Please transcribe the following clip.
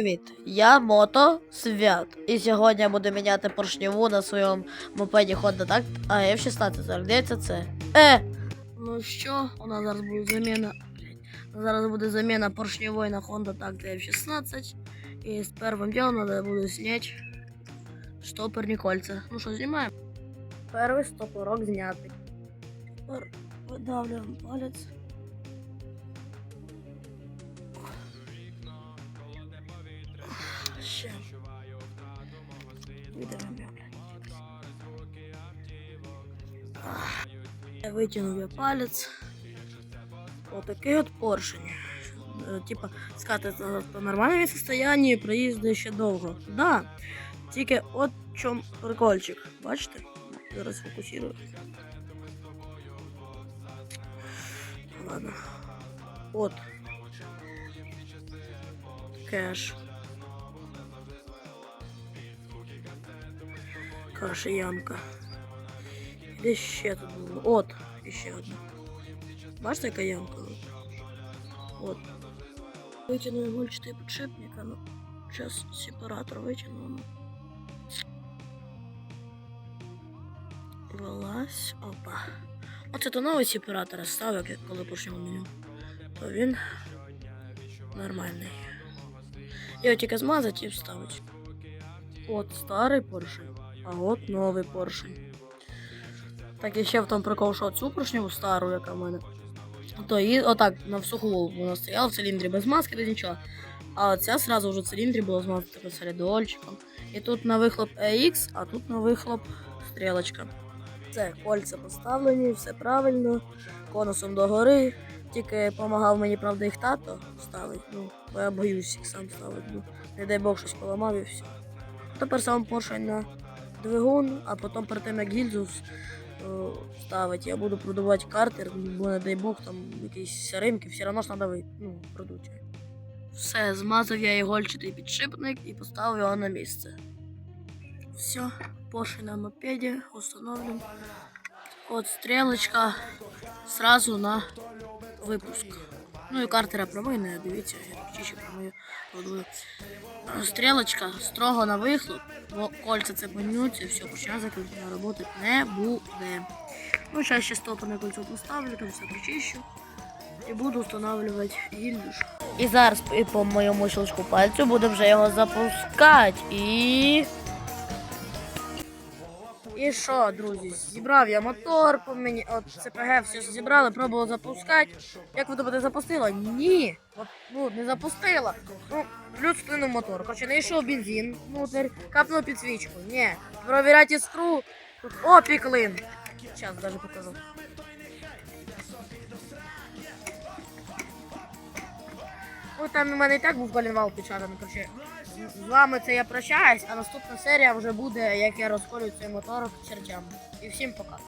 привіт! Я Мото Свят. І сьогодні я буду міняти поршневу на своєму мопеді Honda Tact AF16. Здається, це. Е! Ну що, у нас зараз буде заміна. Зараз буде заміна поршневої на Honda Tact AF16. І з першим ділом треба буде зняти штопорні кольця. Ну що, знімаємо? Перший стопорок знятий. Тепер видавлюємо палець. Ще. Я витягнув я палець. Отакий от поршень. Е, Типа, сказати, це по нормальному состоянні проїзду ще довго. Да. Тільки от в чому прикольчик. Бачите? Зараз фокусирую. Ладно. От. Кеш. Каша ямка. Де ще тут було? От, ще одна. Бачите, яка ямка? От. Витягну гольчатий підшипник, а ну. Зараз сепаратор витягну. ну. Вилазь. Опа. Оце то новий сепаратор ставив, як коли почнемо меню. То він нормальний. Його тільки змазати і вставити. От старий поршень, а от новий поршень. Так і ще в тому прикол, що цю поршню стару, яка в мене. То її отак на всуху вона стояла в циліндрі без маски, без нічого. А ця сразу вже в циліндрі була змазана таким солідольчиком. І тут на вихлоп EX, а тут на вихлоп стрілочка. Це кольця поставлені, все правильно, конусом догори. Тільки допомагав мені, правда, їх тато ставить. Ну, бо я боюсь їх сам ставити. Ну, не дай Бог щось поламав і все. Тепер сам поршень на двигун, а потім перед тим як гільзу е, ставити, я буду продувати картер, бо не дай Бог там якісь сяримки, все одно ж треба ну, продуть. Все, змазав я ігольчатий підшипник і поставив його на місце. Все, поршень на мопеді установлен. От стрілочка сразу на випуск. Ну і картера промийне, дивіться, я чище промию. Стрілочка строго на вихлоп, бо кольця це і все, почне закріплення роботи не буде. Ну, зараз ще стопорне кольцо поставлю, там все причищу. І буду встановлювати гільдуш. І зараз і по моєму щелчку пальцю буде вже його запускати. І. І що, друзі, зібрав я мотор, по мені, от ЦПГ все зібрали, пробував запускати. Як ви думаєте, запустила? Ні. От, ну, не запустила. Ну, плюс сплинув мотор. Короче, не йшов бензин, внутрь, капнув підсвічку. Ні. Провіряти іскру. Тут опік клин. Зараз даже покажу. Ой, там у мене і так був колінвал печатаний. Короче, з вами це я прощаюсь, а наступна серія вже буде, як я розколюю цей моторок чертям. І всім пока.